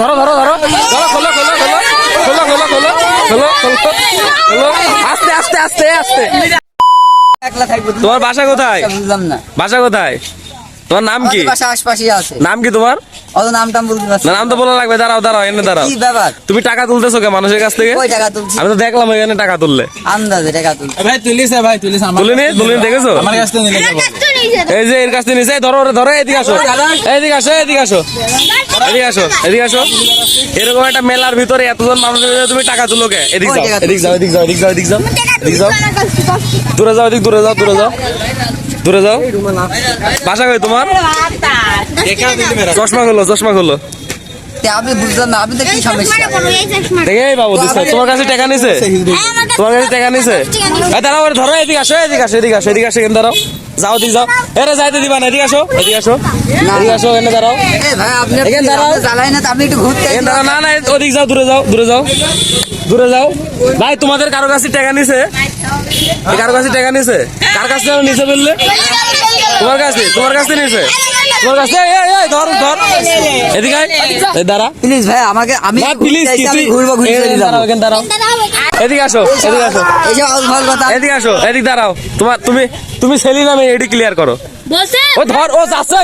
ধরো ধরো ধরো। ধরো খোলো খোলো খোলো। খোলো খোলো খোলো। খোলো খোলো খোলো। আস্তে আস্তে আস্তে আস্তে। তোমার বাসা কোথায়? বুঝলাম না। বাসা কোথায়? তোমার নাম কি? বাসা আশপাশে আছে। নাম কি তোমার? অত নাম টাম বলতে না নাম তো বলা লাগবে। দাঁড়াও দাঁড়াও এনে দাঁড়াও। কি ব্যাপার? তুমি টাকা তুলতেছো কে মানুষের কাছ থেকে? কই টাকা তুলছি? আমি তো দেখলাম এখানে টাকা তুললে। আন্দাজে টাকা তুলছি। ভাই তুলিস ভাই তুলিস আমার তুলিনি? তুলিনি দেখেছ? আমার কাছ থেকে এই যে এর কাছ থেকে নিচে ধরো ধরো এদিকে আসো। এদিকে আসো এদিকে আসো। এদিকে আসো এদিকে আসো। এরকম একটা মেলার ভিতরে এতজন মানুষের তুমি টাকা তুলো কে? এদিক যাও এদিক যাও এদিক যাও এদিক যাও এদিক যাও এদিক যাও। দূরে যাও এদিক দূরে যাও দূরে যাও। দূরে যাও। বাসা কই তোমার? চশমা খুলো চশমা খোলো। বুঝলাম না আপনি তো কি সমস্যা? দেখে বাবু তোমার কাছে টাকা নিছে? তোমার কাছে টাকা নিছে? দাঁড়াও ধরো এদিকে আসো এদিকে আসো এদিকে আসো এদিকে আসো এখানে দাঁড়াও। যাও দিক যাও। এরে যাইতে দিবা না এদিকে আসো এদিকে আসো। এদিকে আসো এখানে দাঁড়াও। এ ভাই আপনি এখানে দাঁড়াও। জ্বালাই না আপনি একটু ঘুরতে এখানে দাঁড়াও। না না ওদিক যাও দূরে যাও দূরে যাও। দূরে যাও। ভাই তোমাদের কারও কাছে টাকা নিছে? কারও কাছে টাকা নিছে? কার কাছে নিছে বললে? তোমার কাছে তোমার কাছে নিছে? তোমার কাছে? এই এই এই ধর ধর। এদিকে আয়। এই দাঁড়া। প্লিজ ভাই আমাকে আমি না প্লিজ চাইছি, ঘুরবো ঘুরে চলে দাঁড়াও এখানে দাঁড়াও। এদিকে আসো এদিকে আসো। এইসব আউল কথা। এদিকে আসো এদিক দাঁড়াও। তোমার তুমি তুমি সেলি নামে এডি ক্লিয়ার করো। বলছে? ও ধর ও যাচ্ছে।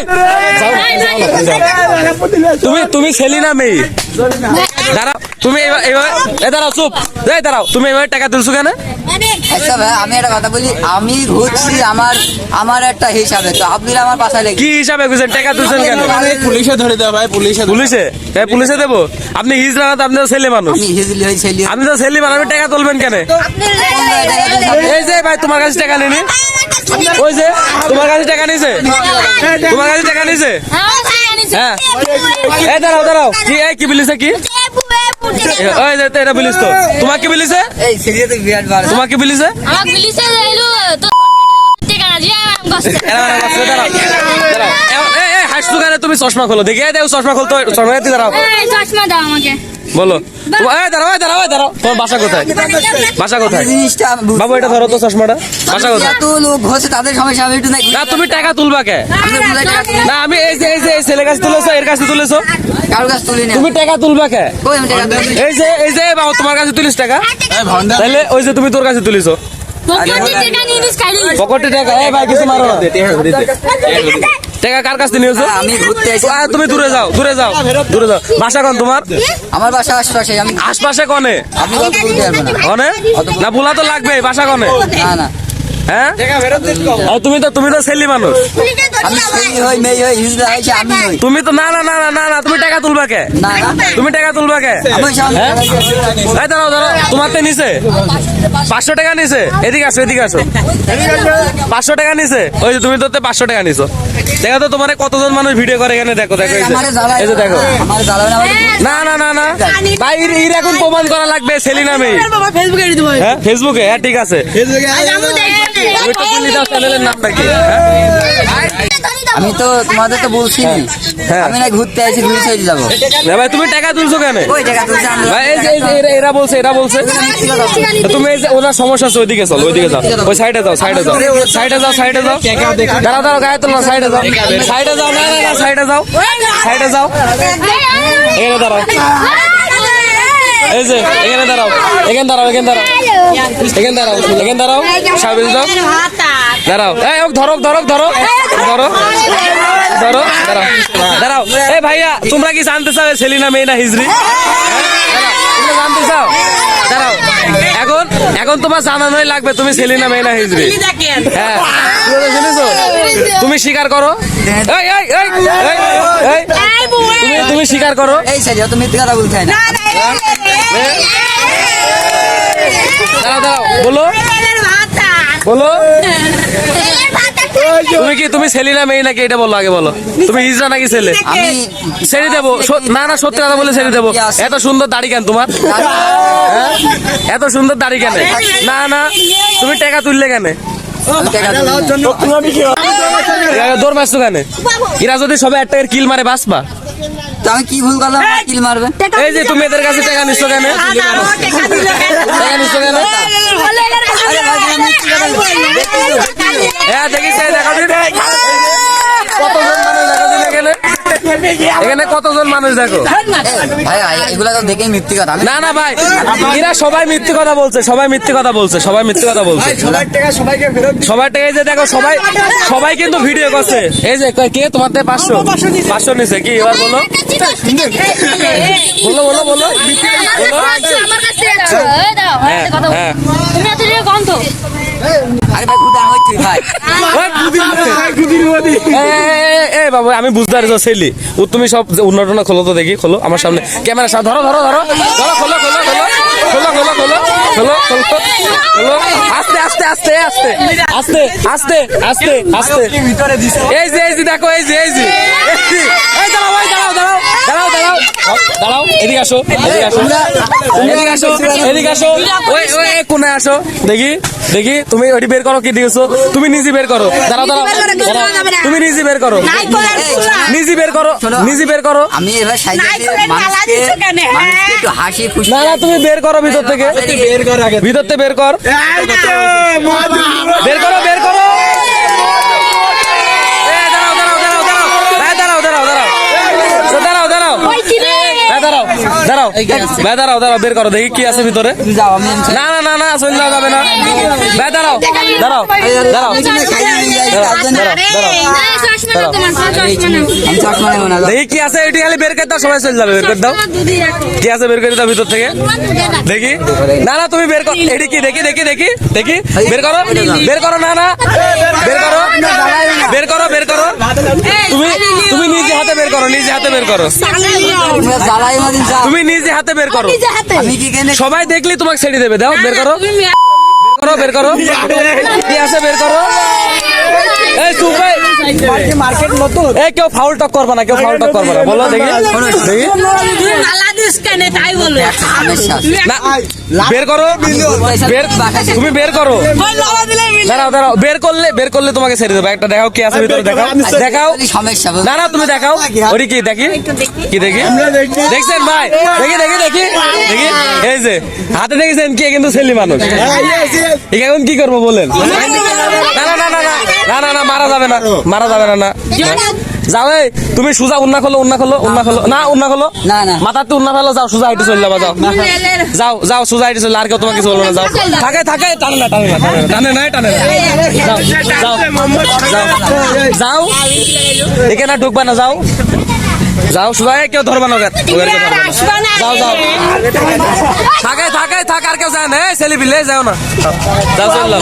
তুমি তুমি সেলি নামে দাঁড়াও তুমি এবার এবার এ দাঁড়াও চুপ। এই দাঁড়াও। তুমি এবার টাকা তুলছো কেন? আচ্ছা ভাই আমি একটা কথা বলি আমি ঘুরছি আমার আমার একটা হিসাবে তো আপনি আমার লেগে। কি হিসাবে বুঝছেন টাকা তুলছেন কেন? পুলিশে ধরে দেওয়া ভাই পুলিশে পুলিশে? হ্যাঁ পুলিশে দেবো? আপনি হিজড়া না তো আপনি তো ছেলে মানুষ। আমি হিজলি হয়েছে আপনি তো ছেলে মানুষ আপনি টাকা তুলবেন কেন? এই যে ভাই তোমার কাছে টাকা নিনি ওই যে তোমার কাছে টাকা নিছে তোমার কাছে টাকা নিছে হ্যাঁ এই দাঁড়াও দাঁড়াও। কি এই কি বলিছে কি? ওই যে এটা বিলিস তো তোমাকে বিলিছে এই সিরিয়াস বিরাট বার তোমাকে বিলিছে আমাকে বিলিছে এলো তো টেকা না জিয়া আম গস এরা গস দাঁড়াও দাঁড়াও হাসছু কেন? তুমি চশমা খোলো। দেখি দেখো চশমা খোলতো চশমা দিয়ে দাঁড়াও। চশমা দাও আমাকে। বলো। দাঁড়াও দাঁড়াও দাঁড়াও। তোমার বাসা কোথায়? বাসা কোথায়? জিনিসটা বাবু এটা ধরো তো চশমাটা। বাসা কোথায়? লোক হচ্ছে তাদের সমস্যা আমি একটু নাই না তুমি টাকা তুলবা কে? না আমি এই যে এই যে এই ছেলের কাছে তুলেছো এর কাছে তুলেছো? কারোর কাছে তুলি না তুমি টাকা তুলবা কে? এই যে এই যে বাবু তোমার কাছে তুলিস টাকা? এই তাহলে ওই যে তুমি তোর কাছে তুলিছো। পকেটে টাকা নিয়ে নিস খাইলি পকেটে টাকা এই ভাই কিছু মারো না। টাকা কার কাছে নিয়েছো? আমি ঘুরতে এসে তুমি দূরে যাও দূরে যাও দূরে যাও। বাসা কোন তোমার? আমার বাসা আশপাশে আমি আশপাশে কনে? আপনি কত বলতে পারবেন না। কনে? না ভুলা তো লাগবে বাসা কনে? না না। হ্যাঁ? তুমি তো তুমি তো ছেলে মানুষ। হই তুমি তো না না না না না না তুমি টাকা তুলবা কে? তুমি টাকা তুলবা কে? হ্যাঁ? দাঁড়াও দাঁড়াও তোমার তো নিছে। পাঁচশো টাকা নিছে। এদিকে আসো এদিকে আসো। পাঁচশো টাকা নিছে। ওই যে তুমি তো পাঁচশো টাকা নিছো। দেখো তো তোমার কতজন মানুষ ভিডিও করে এখানে দেখো দেখো এই যে। দেখো। না না। না না না ভাই এখন প্রমাণ করা লাগবে সেলি নামে। হ্যাঁ। ফেসবুকে হ্যাঁ ঠিক আছে। তুমি হ্যাঁ? আমি তো তোমাদের তো বলছি হ্যাঁ। আমি না ঘুরতে আইছি ঘুরে চলে যাব ভাই তুমি টাকা তুলছো কেন এরা- এরা বলছে এরা বলছে তুমি ওনার সমস্যা আছে ওইদিকে চলো ওইদিকে যাও ওই সাইডে যাও সাইডে যাও সাইডে যাও সাইডে যাও দাঁড়াও দাঁড়াও গায়ে তোলো সাইডে যাও সাইডে যাও না সাইডে যাও সাইডে যাও এখানে দাঁড়াও এখানে দাঁড়াও এখানে দাঁড়াও এখানে দাঁড়াও। এখানে দাঁড়াও এখানে দাঁড়াও। সাবিল দাও। দাঁড়াও। এই ধরো ধরো ধরো। ধরো ধরো দাঁড়াও। এই ভাইয়া তোমরা কি জানতে চাও এ সেলিনা মেয়ে না জানতে চাও? দাঁড়াও। এখন এখন তোমার জানানোই লাগবে তুমি সেলিনা মেয়ে না হ্যাঁ। তুমি স্বীকার করো। এই এই এই, এই তুমি স্বীকার করো। এই সাইড তুমি মিথ্যে কথা বলতে হয় না। দাঁড়াও দাঁড়াও বলো। বলো। তুমি কি তুমি ছেলে না মেয়ে নাকি? এটা বলো আগে বলো। তুমি হিজড়া নাকি ছেলে? আমি ছেড়ে দেবো। না না সত্যি কথা বলে ছেড়ে দেবো। এত সুন্দর দাড়ি কেন তোমার? হ্যাঁ? এত সুন্দর দাড়ি কেন? না না তুমি টাকা তুললে কেন। দৌড় মারছো কেন? এরা যদি সবাই একটা কিল মারে বাঁচবা? তো আমি কি ভুল করলাম কিল মারবে এই যে তুমি এদের কাছে টাকা নিচ্ছ কেন টাকা নিচ্ছ কেন। হ্যাঁ দেখিস দেখো দিন কতজন মানুষ দেখা দিন এখানে কতজন মানুষ দেখো? ভাই ভাই এগুলা তো দেখেই মিথ্যে কথা। না না ভাই এরা সবাই মিথ্যে কথা বলছে সবাই মিথ্যে কথা বলছে সবাই মিথ্যে কথা বলছে। সবাই টাকা এই যে দেখো সবাই সবাই কিন্তু ভিডিও করছে। এই যে কে তোমার থেকে পাঁচশো? পাঁচশো নিছে কি এবার বলো? বলো বলো বলো। হ্যাঁ। হ্যাঁ। আরে ভাই ভাই। এই, আমি বুঝতে পারছি ছেলে। ও তুমি সব উন্নটনা খোলো তো দেখি খোলো আমার সামনে। ক্যামেরা সামনে ধরো ধরো ধরো। ধরো খোলো খোলো খোলো। খোলো খোলো খোলো। আস্তে আস্তে আস্তে আস্তে। আস্তে আস্তে আস্তে আস্তে। এই যে এই যে দেখো এই যে এই যে। এই দাঁড়াও ভাই দাঁড়াও দাঁড়াও দাঁড়াও দাঁড়াও এদিকে আসো এদিকে আসো এদিকে আসো এদিকে আসো। ওই ওই কোনায় আসো? দেখি দেখি তুমি ওটি বের করো কি দিয়েছ তুমি নিজে বের করো। দাঁড়াও দাঁড়াও। তুমি নিজে বের করো। নিজে বের করো নিজে বের করো। আমি এবার একটু হাসি খুশি না না তুমি বের করো ভিতর থেকে। বের কর আগে। ভিতর থেকে বের কর। বের করো বের করো এ, দাঁড়াও দাঁড়াও দাঁড়াও দাঁড়াও ভাই, দাঁড়াও দাঁড়াও দাঁড়াও তো দাঁড়াও দাঁড়াও ওই কি রে? ভাই, দাঁড়াও। ভাই দাঁড়াও দাঁড়াও বের করো দেখি কি আছে ভিতরে। না না না না চলে যাওয়া যাবে না। ভাই দাঁড়াও দাঁড়াও দাঁড়াও। দেখি কি আছে এটি খালি বের করে দাও সবাই চলে যাবে বের করে দাও। কি আছে বের করে দাও ভিতর থেকে। দেখি। না না তুমি বের করো এটি কি দেখি দেখি দেখি দেখি। বের করো বের করো না না। বের করো বের করো বের করো। তুমি বের করো নিজে হাতে বের করো। তুমি নিজে হাতে বের করো। আমি কি কেনে সবাই দেখলে তোমাকে ছেড়ে দেবে। দাও বের করো। বের করো বের করো। কি আছে বের করো। এই চুপ কেউ ফাউল টক করবে দেখাও ভাই দেখি? দেখি। দেখি? হাতে দেখেছেন কে কিন্তু ছেলে মানুষ? এখন কি করব বলেন? না না না না না না মারা যাবে না। মারা যাবে না না। যাও তুমি সুজা উন্না খোলো উন্না খোলো উন্না খোলো। না উন্না খোলো। না, না। মাথাতে উন্না ফেলো যাও সুজা হাইটে চলে যাবা যাও। যাও যাও সুজা হাইটে চলে আর কেউ তোমাকে চলবে না যাও। থাকে থাকে টানে না টানে না টানে না টানে না যাও যাও যাও এখানে ঢুকবা না যাও। যাও সুজা কেউ ধরবা না। যাও যাও। থাকে থাকে থাক আর কেউ যায় না এই ছেলে বিলে যাও না। যাও চল